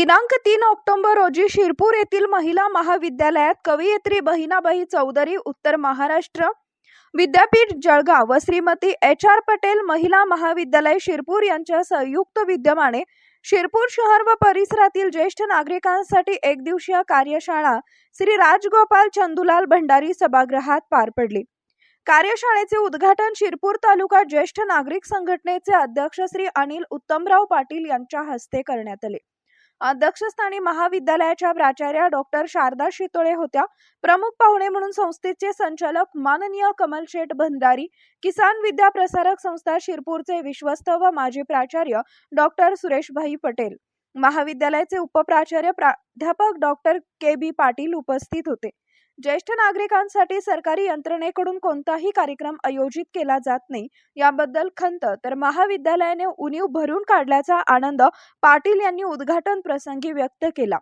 दिनांक तीन ऑक्टोबर रोजी शिरपूर येथील महिला महाविद्यालयात कवयित्री बहिणाबाई चौधरी उत्तर महाराष्ट्र विद्यापीठ जळगाव व श्रीमती एच आर पटेल महिला महाविद्यालय शिरपूर यांच्या संयुक्त विद्यमाने शिरपूर शहर व परिसरातील ज्येष्ठ नागरिकांसाठी एक दिवसीय कार्यशाळा श्री राजगोपाल चंदुलाल भंडारी सभागृहात पार पडली. कार्यशाळेचे उद्घाटन शिरपूर तालुका ज्येष्ठ नागरिक संघटनेचे अध्यक्ष श्री अनिल उत्तमराव पाटील यांच्या हस्ते करण्यात आले. अध्यक्षस्थानी महाविद्यालयाच्या प्राचार्या डॉक्टर शारदा शितोळे होत्या. प्रमुख पाहुणे म्हणून संस्थेचे संचालक माननीय कमल शेठ भंडारी किसान विद्या प्रसारक संस्था शिरपूरचे विश्वस्त व माजी प्राचार्य डॉक्टर सुरेशभाई पटेल. महाविद्यालयाचे उपप्राचार्य प्राध्यापक डॉक्टर के बी पाटील उपस्थित होते. ज्येष्ठ नागरिकांसाठी सरकारी यंत्रणेकडून कोणताही कार्यक्रम आयोजित केला जात नाही. याबद्दल खंत तर महाविद्यालयाने उणीव भरून काढल्याचा आनंद पाटील यांनी उद्घाटन प्रसंगी व्यक्त केला.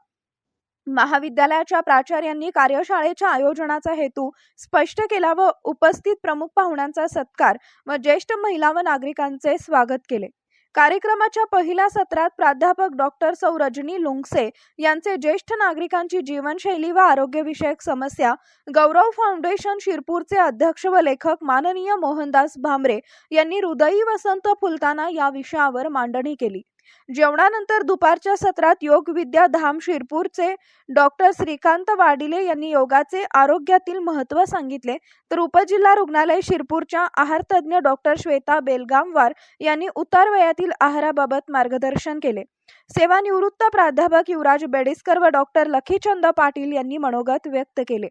महाविद्यालयाच्या प्राचार्यांनी कार्यशाळेच्या आयोजनाचा हेतू स्पष्ट केला व उपस्थित प्रमुख पाहुण्यांचा सत्कार व ज्येष्ठ महिला व नागरिकांचे स्वागत केले. कार्यक्रमाच्या पहिल्या सत्रात प्राध्यापक डॉक्टर सौ रजनी लुंगसे यांचे ज्येष्ठ नागरिकांची जीवनशैली व आरोग्यविषयक समस्या गौरव फाउंडेशन शिरपूरचे अध्यक्ष व लेखक माननीय मोहनदास भामरे यांनी हृदयी वसंत फुलताना या विषयावर मांडणी केली. जेवणानंतर दुपारच्या सत्रात योग विद्या धाम शिरपूरचे डॉक्टर श्रीकांत वाडिले यांनी योगाचे आरोग्यातील महत्त्व सांगितले. तर उपजिल्हा रुग्णालय शिरपूरच्या आहार तज्ज्ञ डॉक्टर श्वेता बेलगामवार यांनी उतार वयातील आहाराबाबत मार्गदर्शन केले. सेवानिवृत्त प्राध्यापक युवराज बेडेस्कर व डॉक्टर लखीचंद पाटील यांनी मनोगत व्यक्त केले.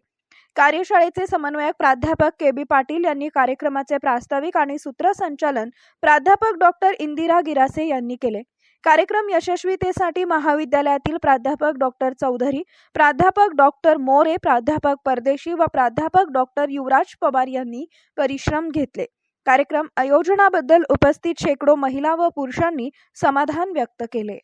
कार्यशाळेचे समन्वयक प्राध्यापक के बी पाटील यांनी कार्यक्रमाचे प्रास्ताविक आणि सूत्रसंचालन प्राध्यापक डॉक्टर इंदिरा गिरासे यांनी केले. कार्यक्रम यशस्वीतेसाठी महाविद्यालयातील प्राध्यापक डॉक्टर चौधरी प्राध्यापक डॉक्टर मोरे प्राध्यापक परदेशी व प्राध्यापक डॉक्टर युवराज पवार यांनी परिश्रम घेतले. कार्यक्रम आयोजनाबद्दल उपस्थित शेकडो महिला व पुरुषांनी समाधान व्यक्त केले.